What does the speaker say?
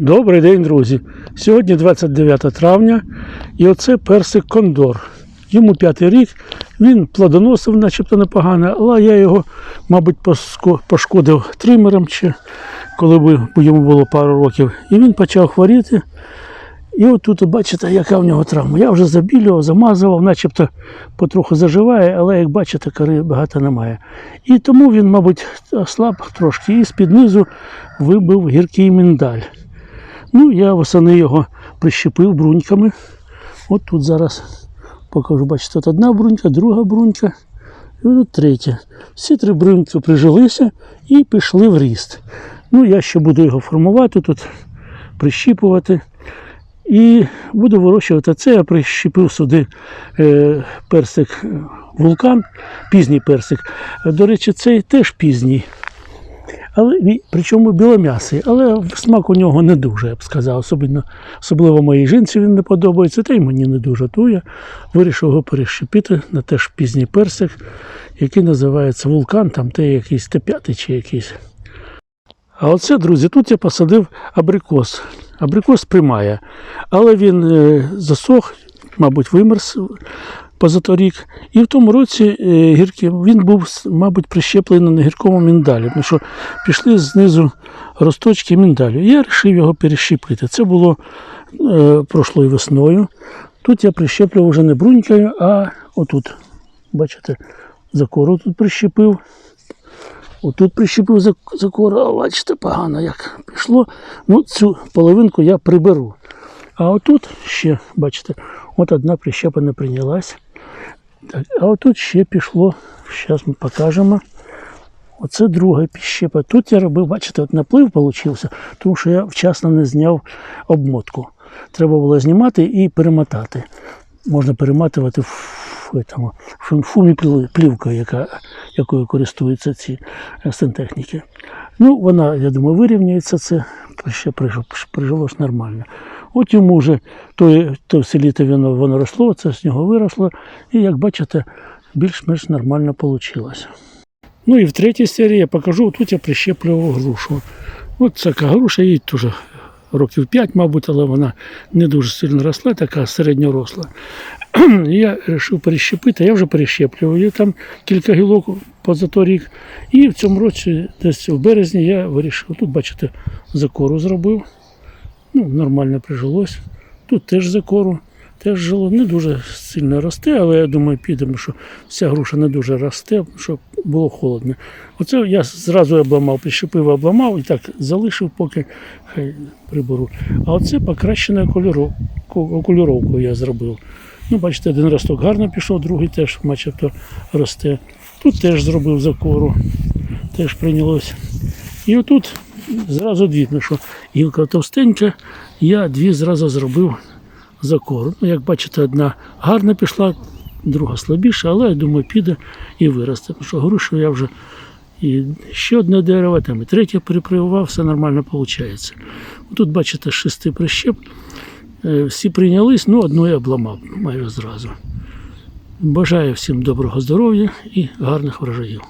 Добрий день, друзі. Сьогодні 29 травня, і оце персик Кондор. Йому п'ятий рік, він плодоносив, начебто непогано, але я його, мабуть, пошкодив тримером, чи коли йому було пару років. І він почав хворіти. І отут, бачите, яка в нього травма. Я вже забілював, замазував, начебто потроху заживає, але як бачите, кори багато немає. І тому він, мабуть, ослаб трошки і з-під низу вибив гіркий міндаль. Ну, я восени його прищепив бруньками. От тут зараз покажу, бачите, тут одна брунька, друга брунька і тут третя. Всі три бруньки прижилися і пішли в ріст. Ну, я ще буду його формувати, тут прищіпувати. І буду вирощувати. Це я прищепив сюди е, персик вулкан, пізній персик. До речі, цей теж пізній. Але причому білом'ясий, але смак у нього не дуже, я б сказав. Особливо, особливо моїй жінці він не подобається, та й мені не дуже. То я вирішив його перещепити на теж пізній персик, який називається вулкан, там те якийсь Т5 чи якийсь. А оце, друзі, тут я посадив абрикос. Абрикос приймає, але він е, засох, мабуть, вимерз позаторік. І в тому році е, гірки, він був, мабуть, прищеплений на гіркому міндалі, тому що пішли знизу росточки міндалю. Я вирішив його перещепити. Це було е, прошлою весною. Тут я прищеплював вже не брунькою, а отут. Бачите, закору тут прищепив. Отут прищепив за, за кору, а бачите, погано як пішло. Ну, цю половинку я приберу. А отут ще, бачите, от одна прищепа не прийнялась. А отут ще пішло, зараз ми покажемо. Оце друга підщепа. Тут я робив, бачите, от наплив получився, тому що я вчасно не зняв обмотку. Треба було знімати і перемотати. Можна перематувати в, в, тому, в фумі плів- плівкою, яка, якою користуються ці сантехніки. Ну, вона, я думаю, вирівняється це, ще приж- прижилось нормально. От йому вже то, то літо воно, воно росло, це з нього виросло, і як бачите, більш-менш нормально вийшло. Ну і в третій серії я покажу, тут я прищеплював грушу. От така груша, їй теж років 5, мабуть, але вона не дуже сильно росла, така середньоросла. Я вирішив перещепити, я вже перещеплював її там кілька гілок поза той рік. І в цьому році, десь в березні, я вирішив, тут, бачите, закору зробив. Ну, нормально прижилось. Тут теж закору, теж жило. Не дуже сильно росте, але я думаю, підемо, що вся груша не дуже росте, щоб було холодно. Оце я зразу обламав, прищепив, обламав і так залишив, поки хай приберу. А оце покращеною кольоров- я зробив. Ну, бачите, один росток гарно пішов, другий теж начебто росте. Тут теж зробив закору, теж прийнялось. І отут зразу видно, що гілка товстенька, я дві зразу зробив закору. Ну, як бачите, одна гарно пішла, друга слабіша, але я думаю, піде і виросте. Тому що грушу я вже і ще одне дерево, там і третє припривував, все нормально виходить. Тут, бачите, шести прищеп. Е, Всі прийнялись, ну одну я обламав майже зразу. Бажаю всім доброго здоров'я і гарних врожаїв.